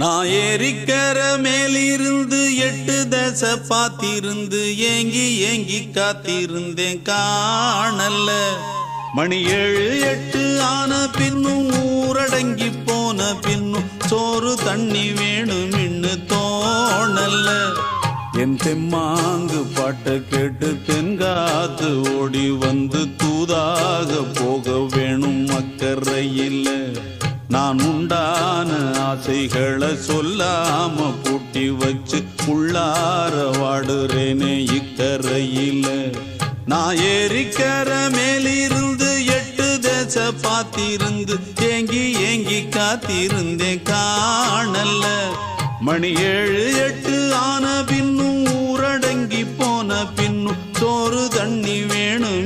நான் ஏரிக்கர மேலிருந்து எட்டு தசை பார்த்திருந்து ஏங்கி ஏங்கி காத்திருந்தேன் காணல்ல. மணி ஏழு எட்டு ஆன பின்னும் ஊரடங்கி போன பின்னும் சோறு தண்ணி வேணும் இன்னு தோணல்ல. என் தெம்மாங்கு பாட்டை கேட்டு தென்காத்து ஓடி வந்து தூதாக போக வேணும் மக்கள் தான் உண்டான ஆசைகளை சொல்லாம பூட்டி வச்சு உள்ளார வாடுறேனே இக்கரையில. நான் ஏறிக்கர மேலிருந்து எட்டு தேச பார்த்திருந்து ஏங்கி ஏங்கி காத்திருந்தேன் காணல மணி ஏழு எட்டு ஆன பின்னும் ஊரடங்கி போன பின்னும் சோறு தண்ணி வேணும்